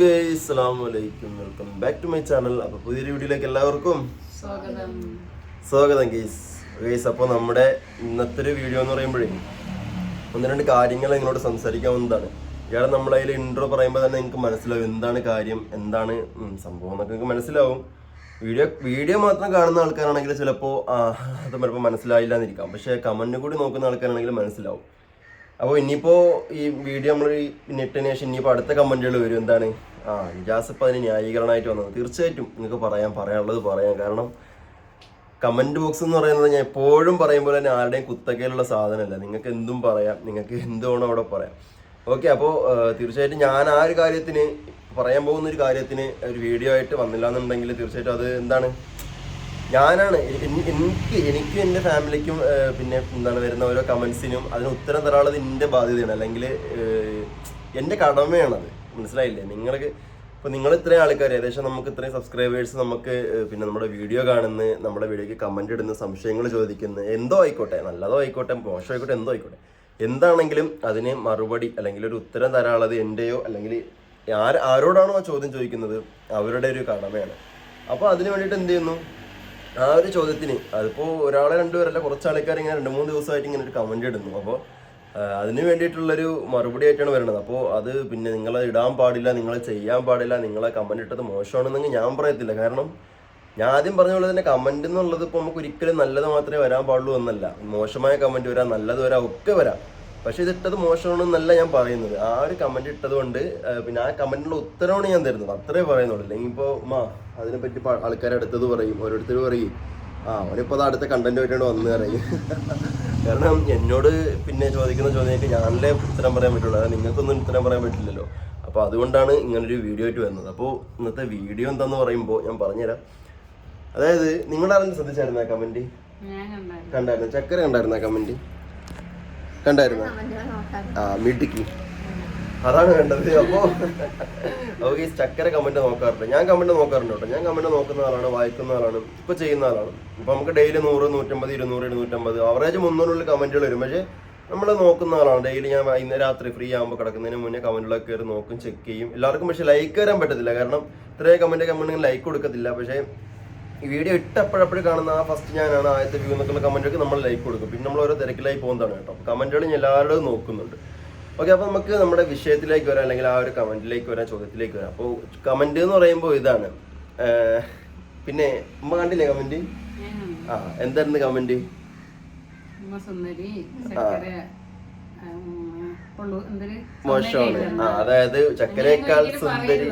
ഗേയ് അസ്സാം വലൈക്കും welcome back to my channel അപ്പോൾ പുതിയൊരു വീഡിയോയിലേക്ക് എല്ലാവർക്കും സ്വാഗതം. ഗേസ് ഗേസ് അപ്പോൾ നമ്മുടെ ഇന്നത്തെ ഒരു വീഡിയോ എന്ന് പറയുമ്പോഴേ ഒന്ന് രണ്ട് കാര്യങ്ങൾ നിങ്ങളോട് സംസാരിക്കാവുന്നതാണ്. ഇയാളെ നമ്മളതിൽ ഇൻട്രോ പറയുമ്പോൾ തന്നെ നിങ്ങൾക്ക് മനസ്സിലാവും എന്താണ് കാര്യം എന്താണ് സംഭവം എന്നൊക്കെ നിങ്ങൾക്ക് മനസ്സിലാവും. വീഡിയോ വീഡിയോ മാത്രം കാണുന്ന ആൾക്കാരാണെങ്കിൽ ചിലപ്പോൾ അത് ചിലപ്പോൾ മനസ്സിലായില്ല എന്നിരിക്കാം പക്ഷേ കമന്റ് കൂടി നോക്കുന്ന ആൾക്കാരാണെങ്കിൽ മനസ്സിലാവും. അപ്പോൾ ഇനിയിപ്പോൾ ഈ വീഡിയോ നമ്മൾ ഇട്ടതിന് ശേഷം ഇനിയിപ്പോൾ അടുത്ത കമന്റുകൾ വരും. എന്താണ്? ആ ഇജാസ് ഇപ്പം അതിന് ന്യായീകരണമായിട്ട് വന്നത്. തീർച്ചയായിട്ടും നിങ്ങൾക്ക് പറയാം പറയാനുള്ളത് പറയാം. കാരണം കമന്റ് ബോക്സ് എന്ന് പറയുന്നത് ഞാൻ എപ്പോഴും പറയുമ്പോൾ തന്നെ ആരുടെയും കുത്തക്കയിലുള്ള സാധനമല്ല. നിങ്ങൾക്ക് എന്തും പറയാം നിങ്ങൾക്ക് എന്തുവേണം അവിടെ പറയാം. ഓക്കെ അപ്പോൾ തീർച്ചയായിട്ടും ഞാൻ ആ ഒരു കാര്യത്തിന് പറയാൻ പോകുന്ന ഒരു കാര്യത്തിന് ഒരു വീഡിയോ ആയിട്ട് വന്നില്ല എന്നുണ്ടെങ്കിൽ തീർച്ചയായിട്ടും അത് എന്താണ്? ഞാനാണ് എനിക്ക് എനിക്കും എന്റെ ഫാമിലിക്കും പിന്നെ എന്താണ് വരുന്ന ഓരോ കമൻസിനും അതിന് ഉത്തരം തരാനുള്ളത് എന്റെ ബാധ്യതയാണ്. അല്ലെങ്കിൽ എന്റെ കടമയാണത്. മനസ്സിലായില്ലേ? നിങ്ങൾക്ക് ഇപ്പോൾ നിങ്ങൾ ഇത്രയും ആൾക്കാർ ഏകദേശം നമുക്ക് ഇത്രയും സബ്സ്ക്രൈബേഴ്സ് നമുക്ക് പിന്നെ നമ്മുടെ വീഡിയോ കാണുന്ന നമ്മുടെ വീഡിയോയ്ക്ക് കമന്റ് ഇടുന്ന സംശയങ്ങൾ ചോദിക്കുന്ന എന്തോ ആയിക്കോട്ടെ നല്ലതോ ആയിക്കോട്ടെ മോശമായിക്കോട്ടെ എന്തോ ആയിക്കോട്ടെ. എന്താണെങ്കിലും അതിന് മറുപടി അല്ലെങ്കിൽ ഒരു ഉത്തരം തരാനുള്ളത് എന്റെയോ അല്ലെങ്കിൽ ആര് ആരോടാണോ ആ ചോദ്യം ചോദിക്കുന്നത് അവരുടെ ഒരു കടമയാണ്. അപ്പോൾ അതിന് വേണ്ടിയിട്ട് എന്ത് ചെയ്യുന്നു? ആ ഒരു ചോദ്യത്തിന്. അതിപ്പോൾ ഒരാളെ രണ്ടുപേരല്ല കുറച്ച് ആൾക്കാർ ഇങ്ങനെ രണ്ട് മൂന്ന് ദിവസമായിട്ട് ഇങ്ങനെ ഒരു കമന്റ് ഇടുന്നു. അപ്പോൾ അതിന് വേണ്ടിയിട്ടുള്ളൊരു മറുപടി ആയിട്ടാണ് വരുന്നത് അപ്പോൾ അത് പിന്നെ നിങ്ങൾ ഇടാൻ പാടില്ല നിങ്ങൾ ചെയ്യാൻ പാടില്ല നിങ്ങളെ കമന്റ് ഇട്ടത് മോശമാണെന്നെങ്കിൽ ഞാൻ പറയത്തില്ല. കാരണം ഞാൻ ആദ്യം പറഞ്ഞ പോലെ തന്നെ കമന്റ് എന്നുള്ളത് ഇപ്പോൾ നമുക്ക് ഒരിക്കലും നല്ലത് മാത്രമേ വരാൻ പാടുള്ളൂ എന്നല്ല. മോശമായ കമന്റ് വരാം നല്ലത് വരാം ഒക്കെ വരാം. പക്ഷെ ഇത് ഇട്ടത് മോശമാണെന്നല്ല ഞാൻ പറയുന്നത്. ആ ഒരു കമന്റ് ഇട്ടത് കൊണ്ട് പിന്നെ ആ കമന്റിന്റെ ഉത്തരവാണ് ഞാൻ തരുന്നത്. അത്രേ പറയുന്നുള്ളൂ. അല്ലെങ്കിൽ ഇപ്പോൾ മാ അതിനെപ്പറ്റി ആൾക്കാർ അടുത്തത് പറയും ഓരോരുത്തർ പറയും. ആ അവനിപ്പോൾ അത് അടുത്ത കണ്ടന്റ് ആയിട്ടാണ് വന്ന് പറയും. കാരണം എന്നോട് പിന്നെ ചോദിക്കുന്ന ചോദ്യങ്ങൾക്ക് ഞാനല്ലേ ഉത്തരം പറയാൻ പറ്റുള്ളൂ. അതായത് നിങ്ങൾക്കൊന്നും ഉത്തരം പറയാൻ പറ്റില്ലല്ലോ. അപ്പോൾ അതുകൊണ്ടാണ് ഇങ്ങനൊരു വീഡിയോ ആയിട്ട് വരുന്നത്. അപ്പോൾ ഇന്നത്തെ വീഡിയോ എന്താന്ന് പറയുമ്പോൾ ഞാൻ പറഞ്ഞുതരാം. അതായത് നിങ്ങളാരും ശ്രദ്ധിച്ചായിരുന്നു ആ കമന്റ് കണ്ടായിരുന്നു. ചക്കര കണ്ടായിരുന്നു ആ കമന്റ് കണ്ടായിരുന്നു? ആ മിടുക്കി. അതാണ് വേണ്ടത് അപ്പോ ഓക്കെ ഈ ചക്കര കമന്റ് നോക്കാറുണ്ട്. ഞാൻ കമന്റ് നോക്കാറുണ്ട് കേട്ടോ. ഞാൻ കമന്റ് നോക്കുന്ന ആളാണ് വായിക്കുന്ന ആളാണ് ഇപ്പൊ ചെയ്യുന്ന ആളാണ്. ഇപ്പൊ നമുക്ക് ഡെയിലി നൂറ് നൂറ്റമ്പത് ഇരുന്നൂറ് ഇരുന്നൂറ്റമ്പത് ആവറേജ് മുന്നൂറിനുള്ളിൽ കമന്റുകൾ വരും. പക്ഷേ നമ്മൾ നോക്കുന്ന ആളാണ്. ഡെയിലി ഞാൻ ഇന്ന് രാത്രി ഫ്രീ ആകുമ്പോൾ കിടക്കുന്നതിന് മുന്നേ കമന്റുകളൊക്കെ കയറി നോക്കും ചെക്ക് ചെയ്യും. എല്ലാവർക്കും പക്ഷേ ലൈക്ക് വരാൻ പറ്റത്തില്ല. കാരണം ഇത്രയും കമന്റ് കമന്റ് ലൈക്ക് കൊടുക്കത്തില്ല. പക്ഷേ ഈ വീഡിയോ ഇട്ടപ്പോഴപ്പോഴും കാണുന്ന ആ ഫസ്റ്റ് ഞാനാണ് ആദ്യത്തെ വ്യൂ എന്നൊക്കെയുള്ള കമന്റൊക്കെ നമ്മൾ ലൈക്ക് കൊടുക്കും പിന്നെ നമ്മൾ ഓരോ തിരക്കിലായി പോകുന്നതാണ് കേട്ടോ കമന്റുകൾ ഞാൻ എല്ലാവരും നോക്കുന്നുണ്ട് ഓക്കെ അപ്പോൾ നമുക്ക് നമ്മുടെ വിഷയത്തിലേക്ക് വരാം അല്ലെങ്കിൽ ആ ഒരു കമന്റിലേക്ക് വരാം ചോദ്യത്തിലേക്ക് വരാം അപ്പോൾ കമന്റ് എന്ന് പറയുമ്പോൾ ഇതാണ് പിന്നെ ഉമ്മ കണ്ടില്ലേ കമന്റ് ആ എന്തായിരുന്നു എന്തൊരു മോശമാണ് അതായത് ചക്കരയേക്കാൾ സുന്ദരി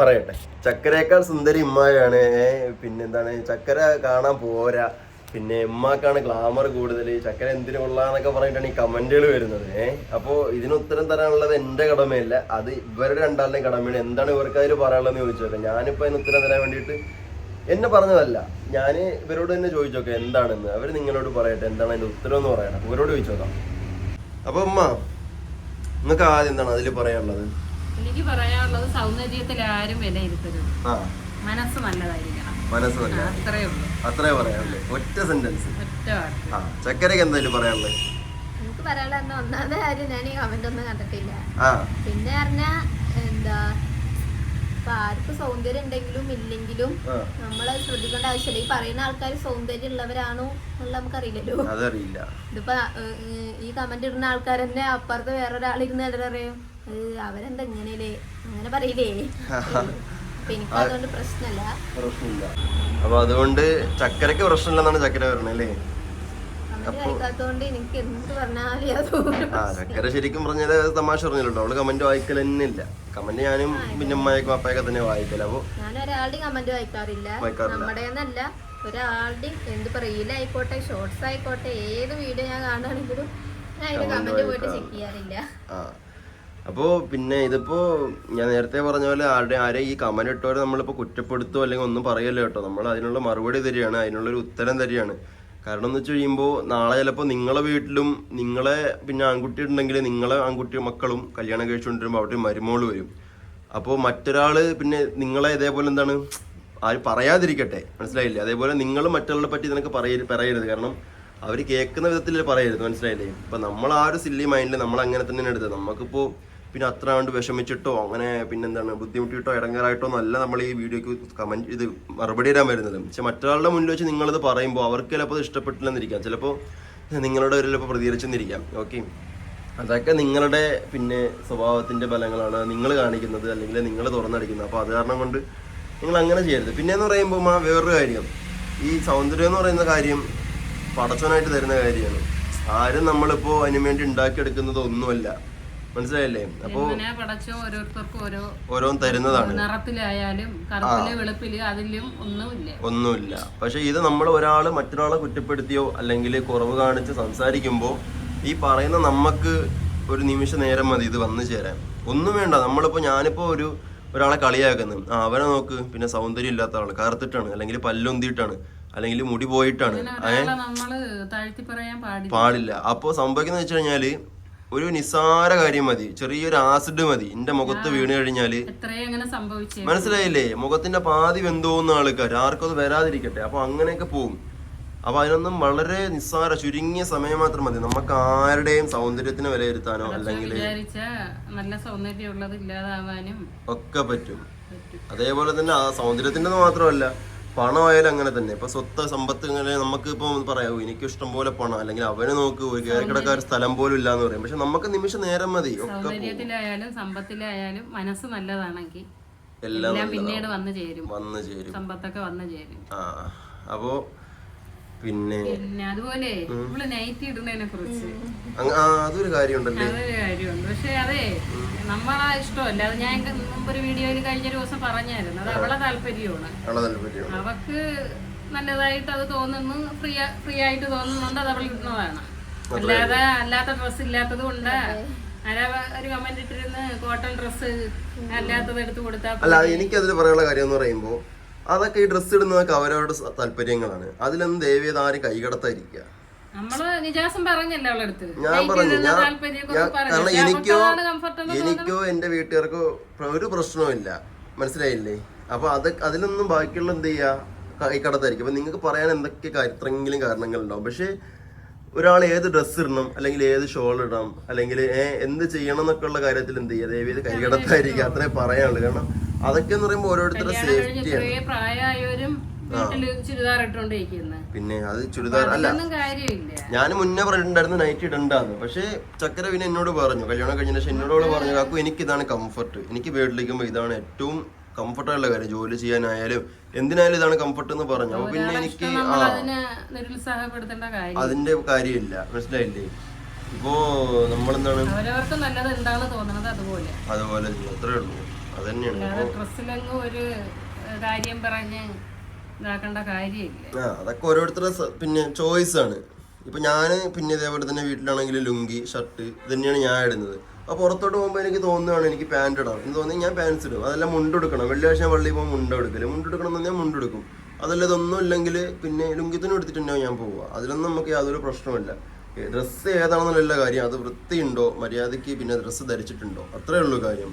പറയട്ടെ. ചക്കരയേക്കാൾ സുന്ദരി ഉമ്മായാണ് ഏ, പിന്നെന്താണ്? ചക്കര കാണാൻ പോരാ. പിന്നെ ഉമ്മാക്കാണ് ഗ്ലാമർ കൂടുതൽ ചക്കര എന്തിനു കൊള്ളാന്നൊക്കെ പറഞ്ഞിട്ടാണ് ഈ കമന്റുകൾ വരുന്നത്. ഏഹ് അപ്പോൾ ഇതിന് ഉത്തരം തരാനുള്ളത് എന്റെ കടമയല്ല. അത് ഇവരുടെ രണ്ടാളുടെയും കടമയാണ്. എന്താണ് ഇവർക്ക് അതിൽ പറയാനുള്ളതെന്ന് ചോദിച്ചോക്കെ ഞാനിപ്പോൾ അതിന് ഉത്തരം തരാൻ വേണ്ടിയിട്ട് എന്നെ പറഞ്ഞതല്ല. ഞാൻ ഇവരോട് തന്നെ ചോദിച്ചോക്കെ എന്താണെന്ന്. അവർ നിങ്ങളോട് പറയട്ടെ. എന്താണ് അതിന്റെ ഉത്തരം എന്ന് പറയണം ഇവരോട് ചോദിച്ചോക്കാം. അപ്പൊ ഉമ്മ നിങ്ങൾക്ക് ആദ്യം എന്താണ് അതിൽ പറയാനുള്ളത്? എനിക്ക് പറയാനുള്ളത് സൗന്ദര്യത്തിൽ ആരും വിലയിരുത്തരുത്. ആ. മനസ്സ് നല്ലതായിരിക്കണം. മനസ്സ് തന്നെ അത്രേ ഉള്ളൂ. അത്രേ പറയാനുള്ളൂ. ഒറ്റ സെന്റൻസ് ഒറ്റ വാക്ക്. ആ ചക്കരക്ക് എന്തായാലും പറയാനുള്ളത്? എനിക്ക് പറയാനുള്ള ഒന്നാമത്തെ കാര്യം ഞാൻ ഈ കമന്റ് ഒന്നും കണ്ടിട്ടില്ല. ആ. പിന്നെ പറഞ്ഞ എന്താ ഇപ്പൊ ആർക്കും സൗന്ദര്യം ഉണ്ടെങ്കിലും ഇല്ലെങ്കിലും നമ്മളെ ശ്രദ്ധിക്കേണ്ട ആവശ്യമില്ല. ഈ പറയുന്ന ആൾക്കാർ സൗന്ദര്യം ഉള്ളവരാണോ എന്നുള്ള നമുക്കറിയില്ലല്ലോ. അതറിയില്ല. ഇതിപ്പോ ഈ കമന്റ് ഇടുന്ന ആൾക്കാർ തന്നെ അപ്പുറത്ത് വേറൊരാൾ ഇരുന്ന് "ഏഹ്, അവരെന്താ ഇങ്ങനെയല്ലേ? അങ്ങനെ പറയില്ലേ? അപ്പൊ എനിക്ക് അതുകൊണ്ട് പ്രശ്നമില്ല. പ്രശ്നമില്ല. അപ്പൊ അതുകൊണ്ട് ചക്കരക്ക് പ്രശ്നമില്ലെന്നാണ് ചക്കര പറഞ്ഞത് ചക്കര ശരിക്കും പറഞ്ഞത് തമാശ പറഞ്ഞിട്ടുണ്ട്? അവൾ കമന്റ് വായിക്കൽ തന്നെ ഇല്ല കമന്റ് ഞാനും പിന്നെ അമ്മയൊക്കെ അപ്പയൊക്കെ തന്നെ വായിക്കല. അപ്പൊ ഞാൻ ഒരാളുടെയും കമന്റ് വായിക്കാറില്ല. നമ്മുടേന്നല്ല ഒരാളുടെയും എന്ത് പറയില്ല ആയിക്കോട്ടെ ഷോർട്സ് ആയിക്കോട്ടെ ഏത് വീഡിയോ ഞാൻ കാണുകയാണെങ്കിലും കമന്റ് പോയിട്ട്. ചെക്ക് ചെയ്യാറില്ല. അപ്പോൾ പിന്നെ ഇതിപ്പോ ഞാൻ നേരത്തെ പറഞ്ഞ പോലെ ആരുടെ ആരെ ഈ കമന്റ് ഇട്ടവരെ നമ്മളിപ്പോൾ കുറ്റപ്പെടുത്തോ അല്ലെങ്കിൽ ഒന്നും പറയല്ലോ കേട്ടോ. നമ്മൾ അതിനുള്ള മറുപടി തരികയാണ്. അതിനുള്ളൊരു ഉത്തരം തരികയാണ്. കാരണം എന്ന് വെച്ച് കഴിയുമ്പോൾ നാളെ ചിലപ്പോൾ നിങ്ങളെ വീട്ടിലും നിങ്ങളെ പിന്നെ ആൺകുട്ടി ഉണ്ടെങ്കിൽ നിങ്ങളെ ആൺകുട്ടി മക്കളും കല്യാണം കഴിച്ചുകൊണ്ടിരുമ്പോൾ അവിടെ മരുമോൾ വരും. അപ്പോൾ മറ്റൊരാൾ പിന്നെ നിങ്ങളെ ഇതേപോലെ എന്താണ് ആര് പറയാതിരിക്കട്ടെ മനസ്സിലായില്ലേ? അതേപോലെ നിങ്ങൾ മറ്റുള്ളവരെ പറ്റി നിനക്ക് പറയ പറയരുത്. കാരണം അവർ കേൾക്കുന്ന വിധത്തിൽ പറയരുത് മനസ്സിലായില്ലേ? ഇപ്പം നമ്മൾ ആ ഒരു സില്ലി മൈൻഡിൽ നമ്മൾ അങ്ങനെ തന്നെയാണ് എടുത്തത്. നമുക്കിപ്പോ പിന്നെ അത്ര കണ്ട് വിഷമിച്ചിട്ടോ അങ്ങനെ പിന്നെന്താണ് ബുദ്ധിമുട്ടിയിട്ടോ ഇടങ്ങാറായിട്ടോ എന്നല്ല നമ്മൾ ഈ വീഡിയോക്ക് കമന്റ് ഇത് മറുപടി ഇടാൻ വരുന്നത്. പക്ഷെ മറ്റൊരാളുടെ മുന്നിൽ വെച്ച് നിങ്ങളത് പറയുമ്പോൾ അവർക്ക് ചിലപ്പോൾ അത് ഇഷ്ടപ്പെട്ടില്ലെന്നിരിക്കാം. ചിലപ്പോൾ നിങ്ങളുടെ ഒരു ചിലപ്പോൾ പ്രതികരിച്ചെന്നിരിക്കാം. ഓക്കെ അതൊക്കെ നിങ്ങളുടെ പിന്നെ സ്വഭാവത്തിന്റെ ഫലങ്ങളാണ് നിങ്ങൾ കാണിക്കുന്നത് അല്ലെങ്കിൽ നിങ്ങൾ തുറന്നടിക്കുന്നത്. അപ്പോൾ അത് കാരണം കൊണ്ട് നിങ്ങൾ അങ്ങനെ ചെയ്യരുത്. പിന്നെ എന്ന് പറയുമ്പോൾ ആ വേറൊരു കാര്യം. ഈ സൗന്ദര്യം എന്ന് പറയുന്ന കാര്യം പടച്ചവനായിട്ട് തരുന്ന കാര്യമാണ്. ആരും നമ്മളിപ്പോൾ അതിനു വേണ്ടി ഉണ്ടാക്കിയെടുക്കുന്നത് ഒന്നുമല്ല. മനസ്സിലായില്ലേ? അപ്പോ പടച്ചോ ഓരോരുത്തർക്കും ഓരോ ഓരോന്ന് തരുന്നതാണ്. നിറത്തിലായാലും കറുപ്പിൽ വെളുപ്പിൽ അതിലും ഒന്നുമില്ല. ഒന്നുമില്ല. പക്ഷെ ഇത് നമ്മൾ ഒരാൾ മറ്റൊരാളെ കുറ്റപ്പെടുത്തിയോ അല്ലെങ്കിൽ കുറവ് കാണിച്ച് സംസാരിക്കുമ്പോൾ ഈ പറയുന്ന നമുക്ക് ഒരു നിമിഷ നേരം മതി ഇത് വന്നു ചേരാൻ. ഒന്നും വേണ്ട. നമ്മളിപ്പോ ഞാനിപ്പോ ഒരു ഒരാളെ കളിയാക്കുന്നു. ആ അവനെ നോക്ക്. പിന്നെ സൗന്ദര്യം ഇല്ലാത്ത ആൾ. കറുത്തിട്ടാണ്. അല്ലെങ്കിൽ പല്ലൊന്തിയിട്ടാണ്. അല്ലെങ്കിൽ മുടി പോയിട്ടാണ്. ഒരാളെ പാടില്ല. അപ്പോൾ സംഭവിക്കുന്നത് വെച്ച് ഒരു നിസാര കാര്യം മതി. ചെറിയൊരു ആസിഡ് മതി. എന്റെ മുഖത്ത് വീണ് കഴിഞ്ഞാൽ മനസ്സിലായില്ലേ? മുഖത്തിന്റെ പാതി വെന്തോന്ന ആൾക്കാർ ആർക്കും അത് വരാതിരിക്കട്ടെ. അപ്പൊ അങ്ങനെയൊക്കെ പോകും അപ്പൊ അതിനൊന്നും വളരെ നിസ്സാര ചുരുങ്ങിയ സമയം മാത്രം മതി. നമുക്ക് ആരുടെയും സൗന്ദര്യത്തിന് വിലയിരുത്താനോ അല്ലെങ്കിൽ നല്ല ഇല്ലാതാവാനും ഒക്കെ പറ്റും. പറ്റും. അതേപോലെ തന്നെ ആ സൗന്ദര്യത്തിന്റെ മാത്രമല്ല. പണമായാലും അങ്ങനെ തന്നെ. ഇപ്പൊ സ്വത്ത് സമ്പത്ത് ഇങ്ങനെ നമുക്ക് ഇപ്പൊ പറയാവൂ എനിക്ക് ഇഷ്ടം പോലെ പണം. അല്ലെങ്കിൽ അവനെ നോക്ക് ഒരു കയറിക്കിടക്കാൻ സ്ഥലം പോലും ഇല്ല എന്ന് പറയും. പക്ഷെ നമുക്ക് നിമിഷ നേരം മതി. ഒക്കെ. സൗന്ദര്യത്തിലായാലും സമ്പത്തിലായാലും മനസ്സ് നല്ലതാണെങ്കിൽ എല്ലാം പിന്നീട് വന്നു ചേരും. വന്നു ചേരും. സമ്പത്തൊക്കെ വന്നു ചേരും. ആ അപ്പോ പിന്നെ പിന്നെ അതുപോലെ നമ്മൾ നൈറ്റ് ഇടുന്നതിനെ കുറിച്ച്. ആ അതൊരു കാര്യമുണ്ടല്ലേ? അതൊരു കാര്യമുണ്ട്. പക്ഷെ അതെ നമ്മളാ ഇഷ്ടമല്ല. അത് ഞാൻ മുമ്പൊരു വീഡിയോയിൽ കഴിഞ്ഞ ദിവസം പറഞ്ഞായിരുന്നു. അത് അവളെ താല്പര്യമാണ്. അവക്ക് നല്ലതായിട്ട് അത് തോന്നുന്നു. ഫ്രീ ഫ്രീ ആയിട്ട് തോന്നുന്നുണ്ട്. അത് അവൾ ഇടുന്നതാണ്. അല്ലാതെ അല്ലാത്ത ഡ്രസ്സ് ഇല്ലാത്തത് കൊണ്ട് ആരാ ഒരു കമന്റ് ഇട്ടിരുന്ന് കോട്ടൺ ഡ്രസ്സ് അല്ലാത്തത് എടുത്തു കൊടുത്താൽ അല്ല എനിക്കതിൽ പറയാനുള്ള കാര്യം എന്ന് പറയുമ്പോൾ അതൊക്കെ ഈ ഡ്രസ്സ് ഇടുന്നതൊക്കെ അവരവരുടെ താല്പര്യങ്ങളാണ്. അതിലൊന്നും ദേവിയത് ആരും കൈകടത്താതിരിക്കുക ഞാൻ പറഞ്ഞു ഞാൻ. കാരണം എനിക്കോ എനിക്കോ എന്റെ വീട്ടുകാർക്കോ ഒരു പ്രശ്നവുമില്ല മനസ്സിലായില്ലേ? അപ്പൊ അത് അതിലൊന്നും ബാക്കിയുള്ള എന്ത് ചെയ്യാ? കൈക്കടത്തായിരിക്കും അപ്പൊ നിങ്ങൾക്ക് പറയാൻ എന്തൊക്കെ കാര്യത്രെങ്കിലും കാരണങ്ങളുണ്ടാവും. പക്ഷെ ഒരാൾ ഏത് ഡ്രസ്സ് ഇടണം അല്ലെങ്കിൽ ഏത് ഷോൾ ഇടണം അല്ലെങ്കിൽ എന്ത് ചെയ്യണം എന്നൊക്കെ ഉള്ള കാര്യത്തിൽ എന്ത് ചെയ്യുക ദേവിയത് കൈകടത്തായിരിക്കും അത്രേ പറയാനുള്ളൂ. കാരണം അതൊക്കെ എന്ന് പറയുമ്പോൾ ഓരോരുത്തരുടെ സേഫ്റ്റിയാണ് പ്രായമായവരും പിന്നെ അത് ചുരിദാർ അല്ല. ഞാൻ മുന്നേ പറഞ്ഞിട്ടുണ്ടായിരുന്നു നൈറ്റ് ഇടണ്ടാന്ന്. പക്ഷേ ചക്കര പിന്നെ എന്നോട് പറഞ്ഞു. കല്യാണം കഴിഞ്ഞ ശേഷം എന്നോട് പറഞ്ഞു കാക്കു എനിക്ക് ഇതാണ് കംഫർട്ട് എനിക്ക് വീട്ടിലിരിക്കുമ്പോൾ ഇതാണ് ഏറ്റവും കംഫർട്ടായുള്ള കാര്യം. ജോലി ചെയ്യാനായാലും എന്തിനായാലും ഇതാണ് കംഫർട്ട് എന്ന് പറഞ്ഞു. അപ്പൊ പിന്നെ എനിക്ക് ആ. അതിന്റെ കാര്യമില്ല. മനസ്സിലായില്ലേ? ഇപ്പോ നമ്മളെന്താണ് അതുപോലെ. അത്രേ ഉള്ളൂ. അതന്നെയാണ്. ഡ്രസ്സിലങ്ങ് ഒരു ഏഹ്, കാര്യം പറഞ്ഞ് ഇതാക്കേണ്ട കാര്യമില്ല. ആ അതൊക്കെ ഓരോരുത്തരുടെ പിന്നെ ചോയ്സ് ആണ്. ഇപ്പൊ ഞാൻ പിന്നെ ഇതേപോലെ തന്നെ വീട്ടിലാണെങ്കിൽ ലുങ്കി ഷർട്ട് ഇതന്നെയാണ് തന്നെയാണ് ഞാൻ ഇടുന്നത്. അപ്പൊ പുറത്തോട്ട് പോകുമ്പോൾ എനിക്ക് തോന്നുകയാണ് എനിക്ക് പാന്റ് ഇടാം. എന്ന് തോന്നി ഞാൻ പാൻസ് ഇടും. അതെല്ലാം മുണ്ടെടുക്കണം വെള്ളിയാഴ്ച ഞാൻ വള്ളി പോകുമ്പോൾ മുണ്ടെടുക്കില്ല മുണ്ടെടുക്കണം എന്ന് ഞാൻ മുണ്ടെടുക്കും അതല്ല ഇതൊന്നും ഇല്ലെങ്കിൽ പിന്നെ ലുങ്കിത്തിനും എടുത്തിട്ടുണ്ടോ ഞാൻ പോവുക. അതിലൊന്നും നമുക്ക് യാതൊരു പ്രശ്നമില്ല ഡ്രസ്സ് ഏതാണെന്നുള്ള കാര്യം. അത് വൃത്തിയുണ്ടോ? മര്യാദയ്ക്ക് പിന്നെ ഡ്രസ്സ് ധരിച്ചിട്ടുണ്ടോ? അത്രേ ഉള്ളൂ കാര്യം.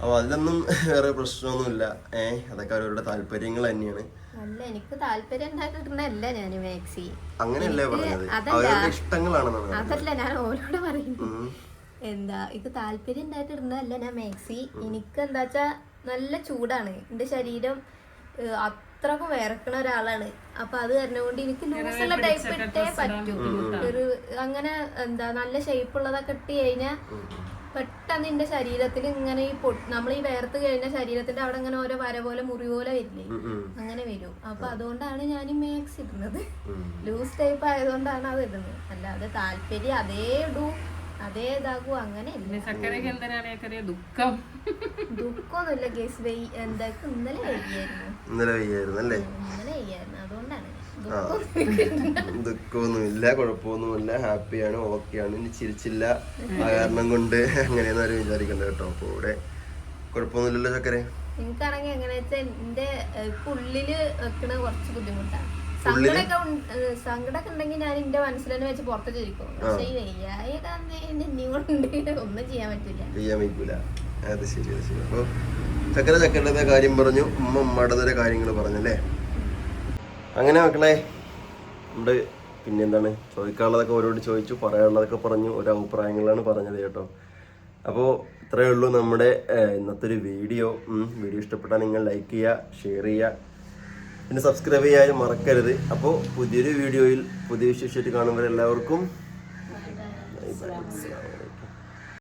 അപ്പോൾ അതിലൊന്നും വേറെ പ്രശ്നമൊന്നുമില്ല. ഏഹ് അതൊക്കെ അവരുടെ താല്പര്യങ്ങൾ തന്നെയാണ്. അല്ല എനിക്ക് താല്പര്യം ഉണ്ടാക്കിയിട്ടല്ല ഞാൻ മാക്സി. അങ്ങനെയല്ലേ പറഞ്ഞത്? അതല്ല. അവരുടെ ഇഷ്ടങ്ങളാണെന്നാണ് അതല്ല ഞാൻ ഓരോട് പറയുന്നു എന്താ ഇത് താല്പര്യം ഉണ്ടായിട്ടിടുന്നതല്ല ഞാൻ മാക്സി. എനിക്ക് എന്താ വെച്ചാ നല്ല ചൂടാണ്. എന്റെ ശരീരം അത്രക്കും വിറക്കണ ഒരാളാണ്. അപ്പൊ അത് കാരണം കൊണ്ട് എനിക്ക് ലൂസുള്ള ടൈപ്പ് ഇട്ടേ പറ്റൂ. ഒരു അങ്ങനെ എന്താ നല്ല ഷേപ്പ് ഉള്ളതൊക്കെ ഇട്ട് കഴിഞ്ഞാൽ പെട്ടെന്ന് എന്റെ ശരീരത്തിൽ ഇങ്ങനെ ഈ നമ്മൾ ഈ വേർത്ത് കഴിഞ്ഞ ശരീരത്തിന്റെ അവിടെ ഇങ്ങനെ ഓരോ വര പോലെ മുറി പോലെ വരില്ലേ? അങ്ങനെ വരും. അപ്പൊ അതുകൊണ്ടാണ് ഞാൻ ഈ മാക്സ് ഇടുന്നത് ലൂസ് ടൈപ്പ് ആയതുകൊണ്ടാണ് അത് ഇടുന്നത്. അല്ലാതെ താല്പര്യം അതേ ഇടൂ. അതേ ഇതാകും അങ്ങനെ പിന്നെ ചക്കരയ്ക്ക് എന്തിനാണ് ദുഃഖം? ദുഃഖമൊന്നുമില്ല ഗേസ് വൈ എന്താ ഇന്നലെ വയ്യായിരുന്നു. ഇന്നലെ വയ്യായിരുന്നു അല്ലേ? ഇന്നലെ വയ്യായിരുന്നു അതുകൊണ്ടാണ് ദുഃഖമൊന്നുമില്ല കുഴപ്പമൊന്നുമില്ല ഹാപ്പിയാണ് ഓക്കെയാണ് ഇനി ചിരിച്ചില്ല ആ കാരണം കൊണ്ട് അങ്ങനെയൊന്നും ആരും വിചാരിക്കണ്ട കേട്ടോ അപ്പൊ ഇവിടെ കുഴപ്പമൊന്നുമില്ലല്ലോ ചക്കരെ എനിക്കാണെങ്കിൽ എങ്ങനെയാ വെച്ചാൽ എന്റെ ഉള്ളിൽ വെക്കണ കുറച്ച് ബുദ്ധിമുട്ടാണ്. സങ്കടമൊക്കെ ഉണ്ടെങ്കിൽ ഞാൻ എന്റെ മനസ്സിൽ തന്നെ വെച്ച് പുറത്ത് ചോദിക്കും പക്ഷെ ഈ വയ്യായ കൊണ്ട് ഒന്നും ചെയ്യാൻ പറ്റില്ല ചെയ്യാൻ അത് ശരി അത് ശരി. അപ്പൊ ചക്കര ചക്കരയുടെ കാര്യം പറഞ്ഞു ഉമ്മ ഉമ്മയുടെ കാര്യങ്ങൾ പറഞ്ഞല്ലേ അങ്ങനെ മക്കളെ നമ്മുടെ പിന്നെന്താണ് ചോദിക്കാനുള്ളതൊക്കെ ഓരോട് ചോദിച്ചു പറയാനുള്ളതൊക്കെ പറഞ്ഞു ഒരു അഭിപ്രായങ്ങളാണ് പറഞ്ഞത് കേട്ടോ. അപ്പോൾ ഇത്രയേ ഉള്ളൂ നമ്മുടെ ഇന്നത്തെ ഒരു വീഡിയോ. വീഡിയോ ഇഷ്ടപ്പെട്ടാൽ നിങ്ങൾ ലൈക്ക് ചെയ്യുക ഷെയർ ചെയ്യുക. പിന്നെ സബ്സ്ക്രൈബ് ചെയ്യാനും മറക്കരുത് അപ്പോൾ പുതിയൊരു വീഡിയോയിൽ പുതിയ വിശേഷമായിട്ട് കാണുമ്പോൾ എല്ലാവർക്കും ബൈ ബൈ.